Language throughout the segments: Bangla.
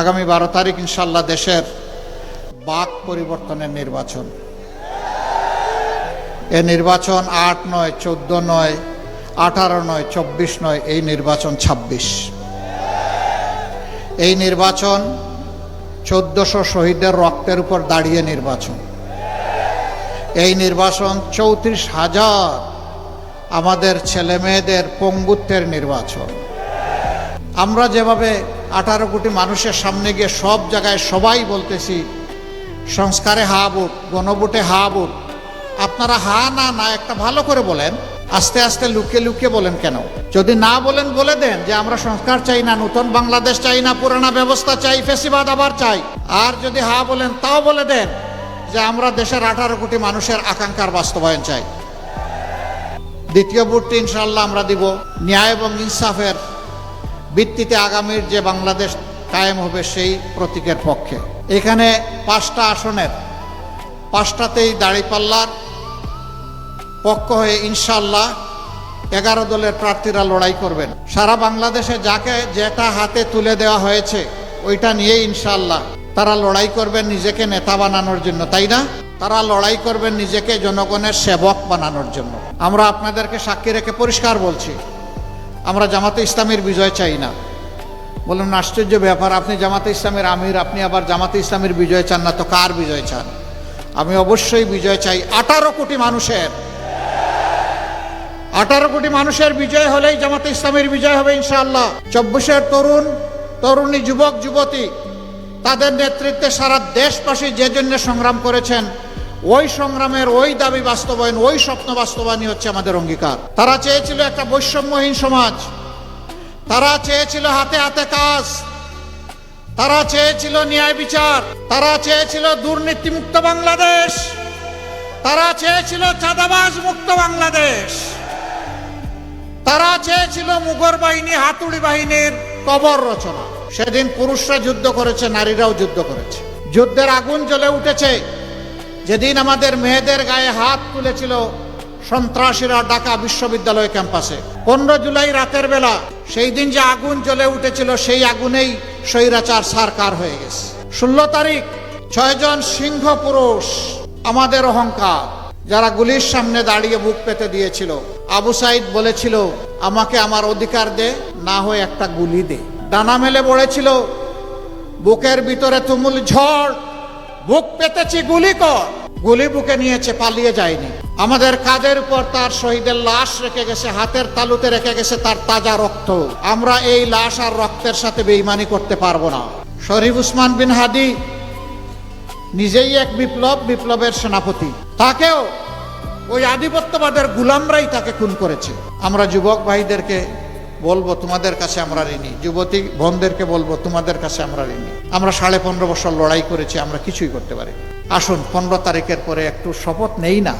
আগামী বারো তারিখ ইনশাল্লাহ দেশের বাক পরিবর্তনের নির্বাচন। এ নির্বাচন আট নয়, চোদ্দ নয়, আঠারো নয়, চব্বিশ নয়, এই নির্বাচন ছাব্বিশ। এই নির্বাচন চোদ্দশো শহীদের রক্তের উপর দাঁড়িয়ে নির্বাচন। এই নির্বাচন চৌত্রিশ হাজার আমাদের ছেলে মেয়েদের পঙ্গুত্বের নির্বাচন। আমরা যেভাবে আঠারো কোটি মানুষের সামনে গিয়ে সব জায়গায় সবাই বলতেছি, সংস্কারে হা বুট গণভোটে হা বুট আপনারা হা না না একটা ভালো করে বলেন, আস্তে আস্তে লুকিয়ে লুকিয়ে বলেন কেন? যদি না বলেন, বলে দেন যে আমরা সংস্কার চাই না, নতুন বাংলাদেশ চাই না, পুরানা ব্যবস্থা চাই, ফেসিবাদ আবার চাই। আর যদি হা বলেন, তাও বলে দেন যে আমরা দেশের আঠারো কোটি মানুষের আকাঙ্ক্ষার বাস্তবায়ন চাই। দ্বিতীয় ভোটটি ইনশাল্লাহ আমরা দিব। ন্যায় এবং ইনসাফের ভিত্তিতে আগামীর যে বাংলাদেশ কায়েম হবে সেই প্রতীকের পক্ষে। এখানে পাঁচটা আসনের, পাঁচটাতেই দাঁড়িপাল্লার পক্ষ হয়ে ইনশাল্লাহ এগারো দলের প্রার্থীরা লড়াই করবেন। সারা বাংলাদেশে যাকে যেটা হাতে তুলে দেওয়া হয়েছে, ওইটা নিয়ে ইনশাল্লাহ তারা লড়াই করবেন, নিজেকে নেতা বানানোর জন্য, তাই না? তারা লড়াই করবেন নিজেকে জনগণের সেবক বানানোর জন্য। আমরা আপনাদেরকে সাক্ষী রেখে পরিষ্কার বলছি আমরা জামাতে ইসলামের বিজয় চাই না। বলুন আশ্চর্য ব্যাপার, আপনি জামাতে ইসলামের আমির, আপনি আবার জামাতে ইসলামের বিজয় চান না, তো কার বিজয় চান? আমি অবশ্যই বিজয় চাই আঠারো কোটি মানুষের। আঠারো কোটি মানুষের বিজয় হলেই জামাতে ইসলামের বিজয় হবে ইনশাআল্লাহ। চব্বিশের তরুণ, তরুণী, যুবক, যুবতী, তাদের নেতৃত্বে সারা দেশবাসী যে জন্য সংগ্রাম করেছেন ওই সংগ্রামের ওই দাবি বাস্তবায়ন, ওই স্বপ্ন বাস্তবায়নই হচ্ছে আমাদের অঙ্গীকার। তারা চেয়েছিল একটা বৈষম্যহীন সমাজ। তারা চেয়েছিল হাতে হাতে কাজ। তারা চেয়েছিল ন্যায় বিচার। তারা চেয়েছিল দুর্নীতিমুক্ত বাংলাদেশ। তারা চেয়েছিল চাঁদাবাজ মুক্ত বাংলাদেশ। তারা চেয়েছিল মুগর বাহিনী, হাতুড়ি বাহিনীর কবর রচনা। সেদিন পুরুষরা যুদ্ধ করেছে, নারীরাও যুদ্ধ করেছে। যুদ্ধের আগুন জ্বলে উঠেছে। যেদিন আমাদের মেয়েদের গায়ে হাত তুলেছিল সন্ত্রাসীরা ঢাকা বিশ্ববিদ্যালয় ক্যাম্পাসে। পনেরো জুলাই রাতের বেলা সেই দিন যে আগুন জ্বলে উঠেছিল, সেই আগুনেই স্বৈরাচার সারকার হয়ে গেছে। ষোলো তারিখ, ছয়জন সিংহ পুরুষ, আমাদের অহংকার, যারা গুলির সামনে দাঁড়িয়ে বুক পেতে দিয়েছিল। আবু সাইদ বলেছিল, আমাকে আমার অধিকার দে, না হয়ে একটা গুলি দে। ডানা মেলে পড়েছিল বুকের ভিতরে তুমুল ঝড় বুক পেতেছি গুলি কর। গুলি বুকে নিয়েছে, পালিয়ে যায়নি। আমাদের কাদের উপর তার শহীদের লাশ রেখে গেছে, হাতের তালুতে রেখে গেছে তার তাজা রক্ত। আমরা এই লাশ আর রক্তের সাথে বেইমানি করতে পারব না। শরীফ উসমান বিন হাদি নিজেই এক বিপ্লব, বিপ্লবের সেনাপতি। তাকেও ওই আধিপত্যবাদের গুলামরাই তাকে খুন করেছে। আমরা যুবক ভাইদেরকে বলব, তোমাদের কাছে আমরা ঋণী। যুবতী বোনদেরকে বলব, তোমাদের কাছে আমরা ঋণী। আমরা সাড়ে পনেরো বছর লড়াই করেছি, আমরা কিছুই করতে পারি আসুন, পনেরো তারিখের পরে একটু শপথ নেই না,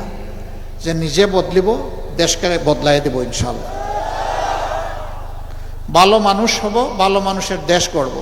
যে নিজে বদলিব, দেশকে বদলাই দেব ইনশাল্লাহ ভালো মানুষ হব, ভালো মানুষের দেশ গড়ব।